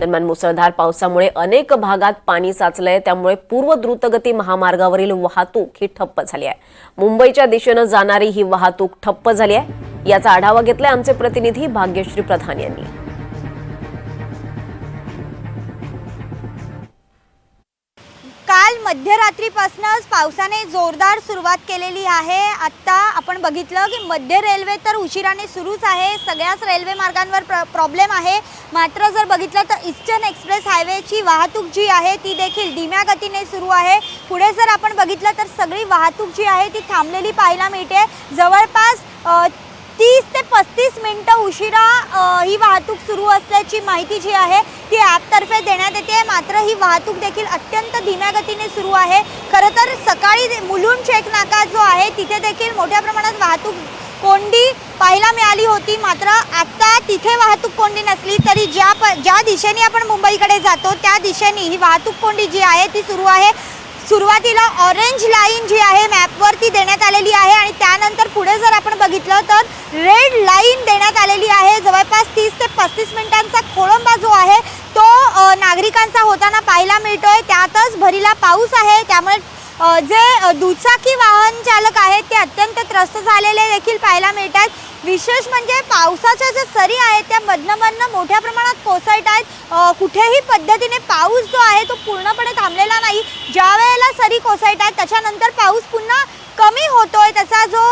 दरम्यान मुसळधार पावसामुळे अनेक भागात पाणी साचलंय. त्यामुळे पूर्व द्रुतगती महामार्गावरील वाहतूक ही ठप्प झाली आहे. मुंबईच्या दिशेनं जाणारी ही वाहतूक ठप्प झाली आहे. याचा आढावा घेतलाय आमचे प्रतिनिधी भाग्यश्री प्रधान यांनी. मध्यरात्रीपासूनच पावसाने जोरदार सुरुवात केलेली आहे. आत्ता आपण बघितलं की मध्य रेल्वे तर उशिराने सुरूच आहे. सगळ्याच रेल्वे मार्गांवर प्र प्रॉब्लेम आहे. मात्र जर बघितलं तर ईस्टर्न एक्सप्रेस हायवेची वाहतूक जी आहे ती देखील धीम्या गतीने सुरू आहे. पुढे जर आपण बघितलं तर सगळी वाहतूक जी आहे ती थांबलेली पाहायला मिळते. जवळपास तीस ते पस्तीस मिनटं उशिरा ही वाहतूक सुरू असल्याची माहिती जी आहे ती ॲपतर्फे देण्यात येते. मात्र ही वाहतूक देखील अत्यंत धीम्या गतीने सुरू आहे. खरं तर सकाळी मुलुंड चेक नाका जो आहे तिथे देखील मोठ्या प्रमाणात वाहतूक कोंडी पाहायला मिळाली होती. मात्र आत्ता तिथे वाहतूक कोंडी नसली तरी ज्या प ज्या दिशेने आपण मुंबईकडे जातो त्या दिशेने ही वाहतूक कोंडी जी आहे ती सुरू आहे. सुरुवातीला ऑरेंज लाईन जी आहे मॅपवरती देण्यात आलेली आहे आणि त्यानंतर पुढे जर आपण बघितलं तर रेड लाईन देण्यात आलेली आहे. जवळपास तीस ते पस्तीस मिनिटांचा खोळंबा जो आहे तो नागरिकांचा होताना पाहायला मिळतोय. त्यातच भरीला पाऊस आहे. त्यामुळे जे दुचाकी वाहन चालक आहेत ते अत्यंत त्रस्त झालेले देखील पाहायला मिळतात. विशेष म्हणजे पावसाच्या ज्या सरी आहेत त्या मधनमधनं मोठ्या प्रमाणात कोसळत आहेत. कुठेही पद्धतीने पाऊस जो आहे तो पूर्णपणे थांबलेला नाही. ज्या वेळेला सरी कोसळत आहेत त्याच्यानंतर पाऊस पुन्हा कमी होतोय. त्याचा जो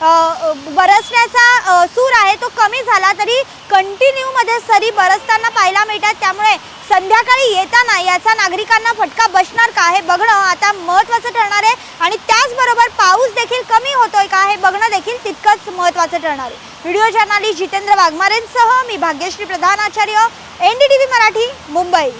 बरसण्याचा सूर आहे तो कमी झाला तरी कंटिन्यूमध्ये सरी बरसताना पाहायला मिळतात. त्यामुळे संध्याकाळी येताना याचा नागरिकांना फटका बसणार का हे बघणं आता महत्त्वाचं ठरणार आहे. आणि त्याचबरोबर पाऊस देखील कमी होतोय का हे बघणं देखील तितकंच महत्त्वाचं ठरणार आहे. व्हिडिओ जर्नालिस्ट जितेंद्र वाघमारेंसह मी Bhagyashree Pradhan Acharya N D T V Marathi Mumbai.